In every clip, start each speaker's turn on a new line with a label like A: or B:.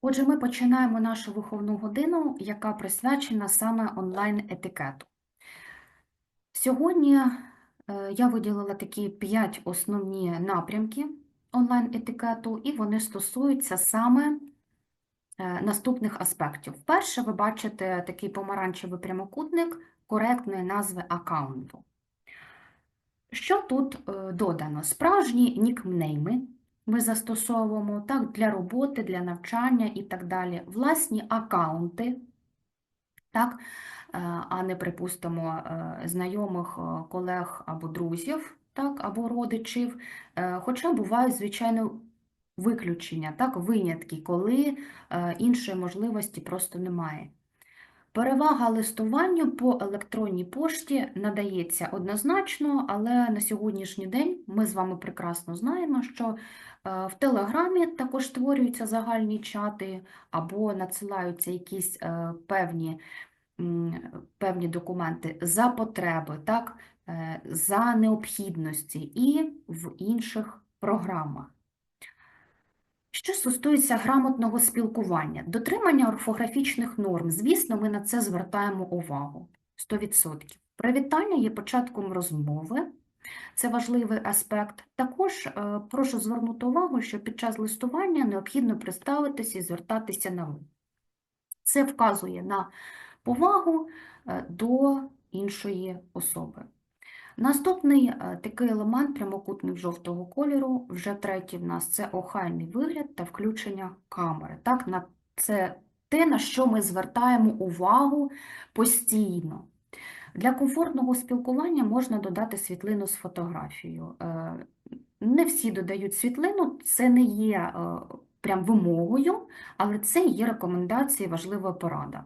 A: Отже, ми починаємо нашу виховну годину, яка присвячена саме онлайн-етикету. Сьогодні е, я виділила такі п'ять основні напрямки онлайн-етикету, і вони стосуються саме е, наступних аспектів. Перше, ви бачите такий помаранчевий прямокутник коректної назви аккаунту. Що тут е, додано? Справжні нікнейми ми застосовуємо так, для роботи, для навчання і так далі. Власні аккаунти, так, е, а не, припустимо, е, знайомих е, колег або друзів, так, або родичів. Хоча бувають, звичайно, виключення, так, винятки, коли іншої можливості просто немає. Перевага листуванню по електронній пошті надається однозначно, але на сьогоднішній день ми з вами прекрасно знаємо, що е, в Телеграмі також створюються загальні чати або надсилаються якісь е, певні, певні документи за потреби, так, е, за необхідності і в інших програмах. Що стосується грамотного спілкування, дотримання орфографічних норм, звісно, ми на це звертаємо увагу 100%. Привітання є початком розмови, це важливий аспект. Також е, прошу звернути увагу, що під час листування необхідно представитися і звертатися на ви. Це вказує на повагу е, до іншої особи. Наступний е, такий елемент прямокутник жовтого кольору, вже третій в нас це охайний вигляд та включення камери. Так, це те, на що ми звертаємо увагу постійно. Для комфортного спілкування можна додати світлину з фотографією. Е, Не всі додають світлину, це не є е, прям вимогою, але це є рекомендація, важлива порада.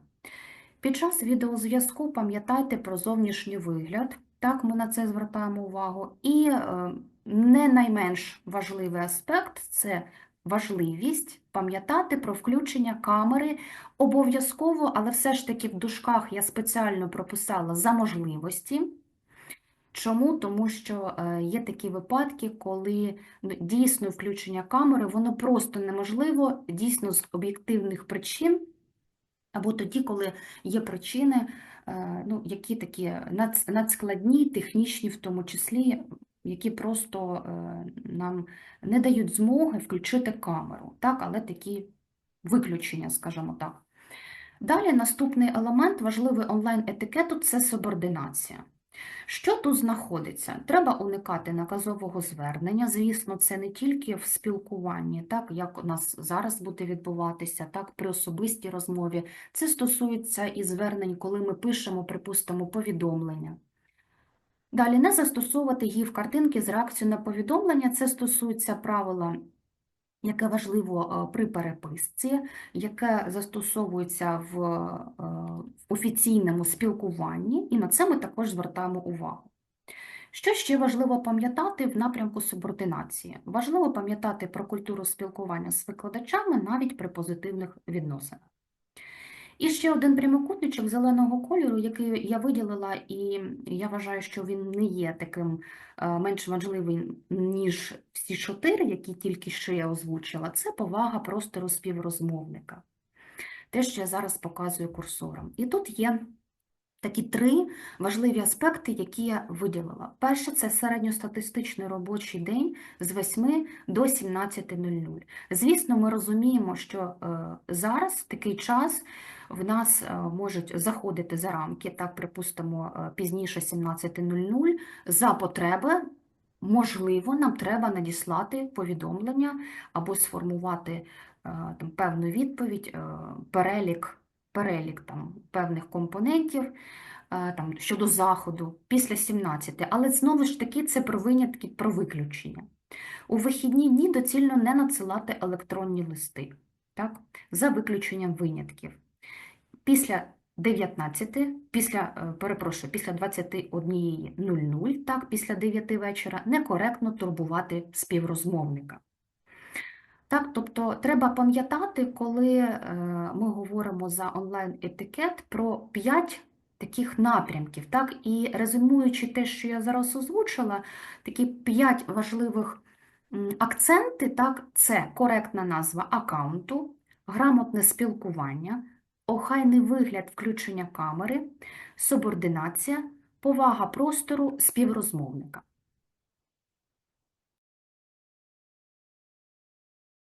A: Під час відеозв'язку пам'ятайте про зовнішній вигляд, так ми на це звертаємо увагу. І е, не найменш важливий аспект це важливість пам'ятати про включення камери обов'язково, але все ж таки в дужках я спеціально прописала за можливості. Чому? Тому що е, є такі випадки, коли ну, дійсно включення камери, воно просто неможливо, дійсно з об'єктивних причин, або тоді, коли є причини, ну, які такі надскладні, технічні в тому числі, які просто е, нам не дають змоги включити камеру, так, але такі виключення, скажімо так. Далі наступний елемент важливий онлайн-етикету – це субординація. Що тут знаходиться? Треба уникати наказового звернення. Звісно, це не тільки в спілкуванні, так як у нас зараз буде відбуватися, так при особистій розмові. Це стосується і звернень, коли ми пишемо, припустимо, повідомлення. Далі не застосовувати гіф картинки з реакцією на повідомлення. Це стосується правила, яке важливо е, при переписці, яке застосовується е, в офіційному спілкуванні, і на це ми також звертаємо увагу. Що ще важливо пам'ятати в напрямку субординації? Важливо пам'ятати про культуру спілкування з викладачами навіть при позитивних відносинах. І ще один прямокутничок зеленого кольору, який я виділила, і я вважаю, що він не є таким е, менш важливим, ніж всі чотири, які тільки що я озвучила, це повага простору співрозмовника. Те, що я зараз показую курсором. І тут є такі три важливі аспекти, які я виділила. Перше – це середньостатистичний робочий день з 8 до 17.00. Звісно, ми розуміємо, що е, зараз такий час в нас е, можуть заходити за рамки, так, припустимо, е, пізніше 17.00, за потреби, можливо, нам треба надіслати повідомлення або сформувати е, там, певну відповідь, перелік, перелік там, певних компонентів там, щодо заходу після 17, але знову ж таки це про винятки, про виключення. У вихідні дні доцільно не надсилати електронні листи, так, за виключенням винятків. Після 19, після, е, перепрошую, після 21.00, так, після 9 вечора, некоректно турбувати співрозмовника. Так, тобто треба пам'ятати, коли е, ми говоримо за онлайн-етикет про 5 таких напрямків, так, і резюмуючи те, що я зараз озвучила, такі 5 важливих акценти, так, це коректна назва аккаунту, грамотне спілкування, охайний вигляд включення камери, субординація, повага простору співрозмовника.